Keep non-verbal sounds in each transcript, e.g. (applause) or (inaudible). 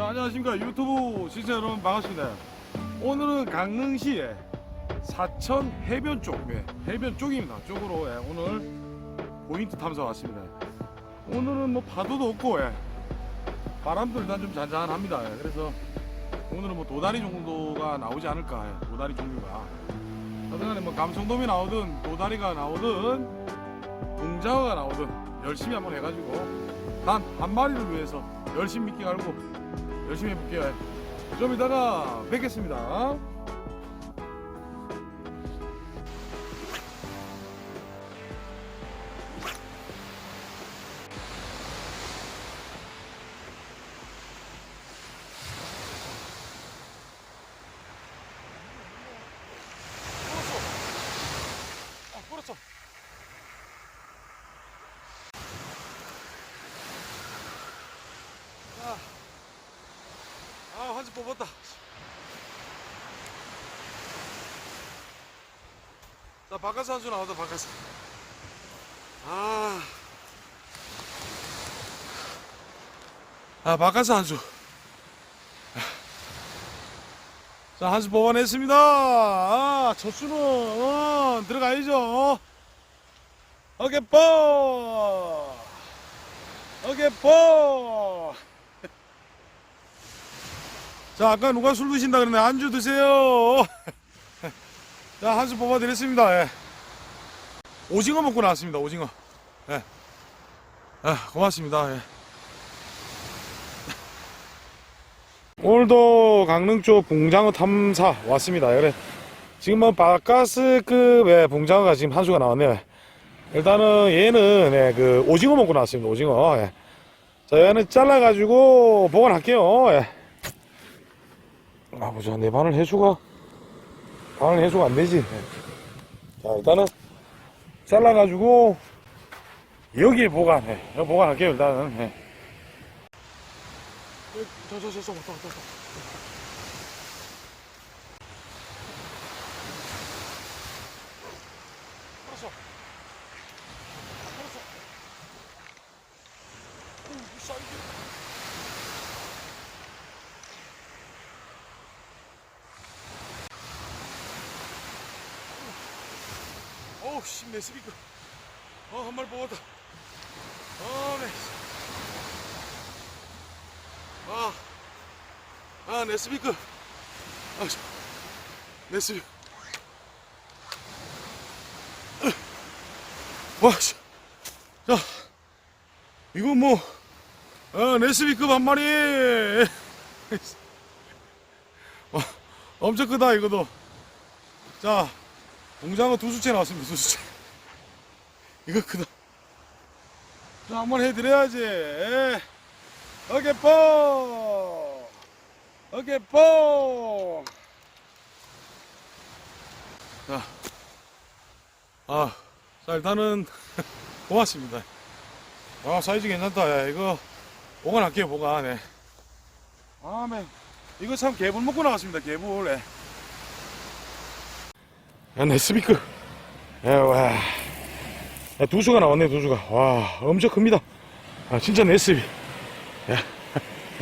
자, 안녕하십니까. 유튜브 시청자 여러분 반갑습니다. 오늘은 강릉시에 사천 해변 쪽, 예, 해변 쪽입니다. 쪽으로 예, 오늘 포인트 탐사 왔습니다. 오늘은 뭐 파도도 없고, 예, 바람도 일단 좀 잔잔합니다. 예, 그래서 오늘은 뭐 도다리 정도가 나오지 않을까, 예, 도다리 종류가. 하여튼간에 뭐 감성돔이 나오든 도다리가 나오든 붕장어가 나오든 열심히 한번 해가지고 단 한 마리를 위해서 열심히 미끼 갈고 열심히 해볼게요. 좀 이따가 뵙겠습니다. 아, 한지 뽑았다. 자, 바깥에 한수 나왔다, 바깥에. 아. 아, 바깥에 한수. 자, 한수 뽑아냈습니다. 아, 첫 수는, 어, 들어가야죠. 어깨 뽀! 어깨 뽀! 자, 아까 누가 술 드신다 그러네. 안주 드세요. (laughs) 자, 한 수 뽑아드렸습니다. 예. 오징어 먹고 나왔습니다. 오징어. 예. 아, 고맙습니다. 예. (laughs) 오늘도 강릉 쪽 봉장어 탐사 왔습니다. 그래. 지금은 바카스급의 봉장어가 지금 한 수가 나왔네요. 일단은 얘는 예, 그 오징어 먹고 나왔습니다. 오징어. 예. 자, 얘는 잘라가지고 보관할게요. 예. 아, 보자. 내 바늘 해수가, 바늘 해수가 안 되지. 자, 일단은, 잘라가지고, 여기에 보관해. 여기 보관할게요, 일단은. 예. 저, 저, 저, 저, 왔다, 왔다, 왔다. 알았어. 알았어. 오, 이 사이즈. 어우 씨 메스비크 어 한 마리 뽑았다. 어네. 아아 네스비크 아 네스비 와씨. 자 이거 뭐 어, 네스비급 한 마리. 와, 엄청 크다 이거도. 자 공장어 두 수째 나왔습니다, 두 수째. 이거 크다. 자, 한번 해드려야지. 어깨 뽕! 어깨 뽕! 자, 아, 자, 일단은, (laughs) 고맙습니다. 아, 사이즈 괜찮다. 야, 이거, 보관할게요, 보관. 네. 아, 맨. 이거 참 개불 먹고 나왔습니다, 개불. 네. 야, 내 스피커. 야, 와. 야, 두 수가 나왔네, 두 수가. 와, 엄청 큽니다. 아, 진짜 네스비. 야. (laughs)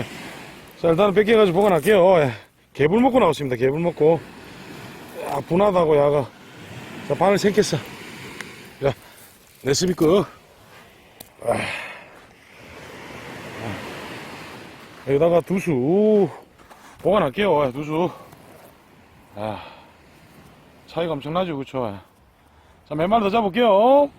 자, 일단은 뺏겨가지고 보관할게요. 예. 개불 먹고 나왔습니다, 개불 먹고. 야, 분하다고, 야가. 자, 바늘 생겼어. 야, 네스비꺼. 아. 아. 여기다가 두 수. 보관할게요, 예, 두 수. 아. 차이가 엄청나죠, 그쵸? 자, 몇 마리 더 잡을게요.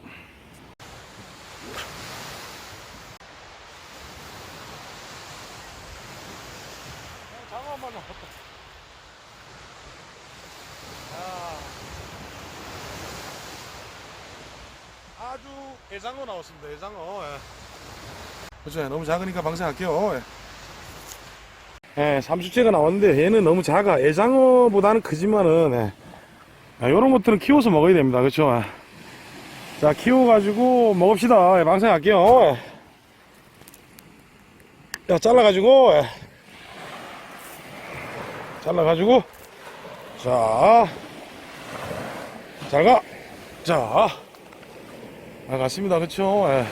아, 아주 애장어 나왔습니다, 애장어. 예. 그쵸, 너무 작으니까 방생할게요. 예. 예, 삼수째가 나왔는데 얘는 너무 작아. 애장어보다는 크지만은 예. 아, 요런 것들은 키워서 먹어야 됩니다. 그쵸? 자, 키워가지고 먹읍시다. 예, 방생 할게요. 예. 야, 잘라가지고, 예. 잘라가지고, 자, 잘 가. 자, 아, 갔습니다. 예.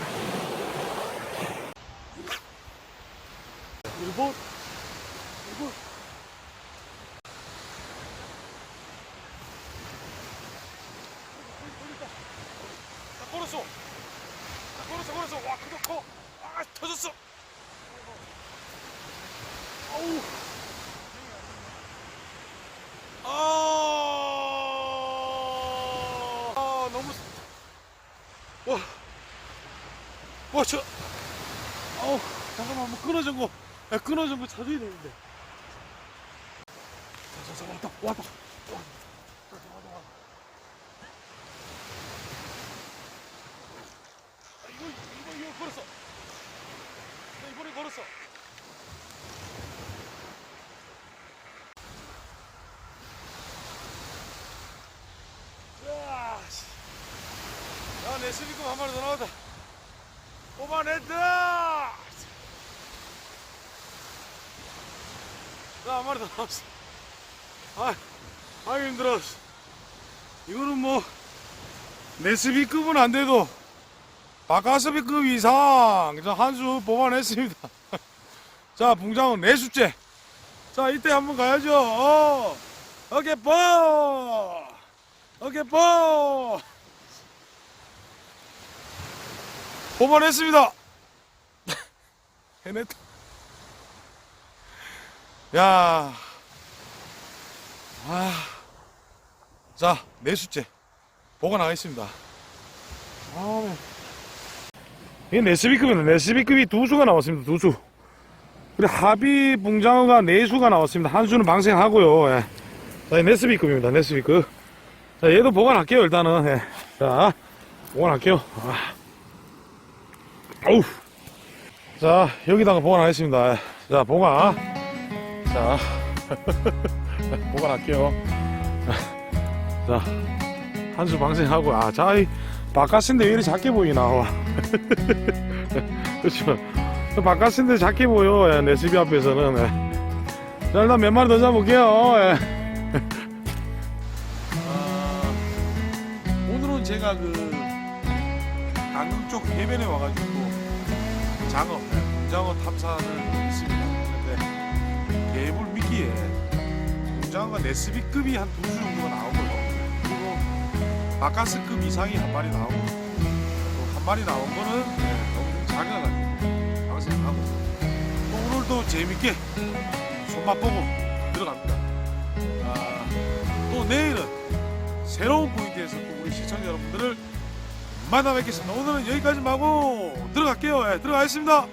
1번, 이거. 다 걸었어. 다 걸었어, 걸었어. 와, 크다, 커. 아, 터졌어. 아우. 아, 아 너무. 와. 와, 저. 아우, 잠깐만, 뭐 끊어진 거. 야, 끊어진 거 찾아야 되는데. 자, 자, 자. 왔다, 왔다, 왔다. 아, 이거, 이거, 이거 걸었어. 나 이번에 걸었어. 야, 내 스리컵 한 마리 더 나왔다. 뽑아냈다! 자, 한 마리 더 나왔어. 아, 아 힘들어. 이거는 뭐, 네스비급은 안 돼도, 바카스비급 이상, 저한수 뽑아냈습니다. (laughs) 자, 붕장은 네 수째. 자, 이때 한번 가야죠. 어, 어깨 뻐! 어깨 뻐! 뽑아냈습니다. (laughs) 해냈다. 야. 아. 자, 네 수째. 보관하겠습니다. 아, 네. 이게 네스비급이네. 네스비급이 두 수가 나왔습니다. 두 수. 그리고 합의 붕장어가 네 수가 나왔습니다. 한 수는 방생하고요. 예. 자, 이 네스비급입니다. 네스비급. 자, 얘도 보관할게요. 일단은. 예. 자, 보관할게요. 아. 아우. 자, 여기다가 보관하겠습니다. 예. 자, 보관. 자, (laughs) 보관할게요. 자, 한 수 방생하고, 아, 자, 이 바깥인데 왜 이렇게 작게 보이나, 와. (laughs) 그렇죠. 바깥인데 작게 보여, 예, 내집 앞에서는. 예. 자, 일단 몇 마리 더 잡을게요. 예. 아, 오늘은 제가 그, 강릉 쪽 해변에 와가지고, 장어, 장어 탐사를 했습니다. 근데, 개불 미끼에, 장어가 네스비급이 한 두 수 정도가 나오고요. 바카스급 이상이 한 마리 나오고, 또 한 마리 나온 거는, 예, 너무 좀 작아가지고, 방생 하고, 또 오늘도 재밌게 손맛 보고 들어갑니다. 아, 또 내일은 새로운 포인트에서 또 우리 시청자 여러분들을 만나 뵙겠습니다. 오늘은 여기까지 하고 들어갈게요. 예, 들어가겠습니다.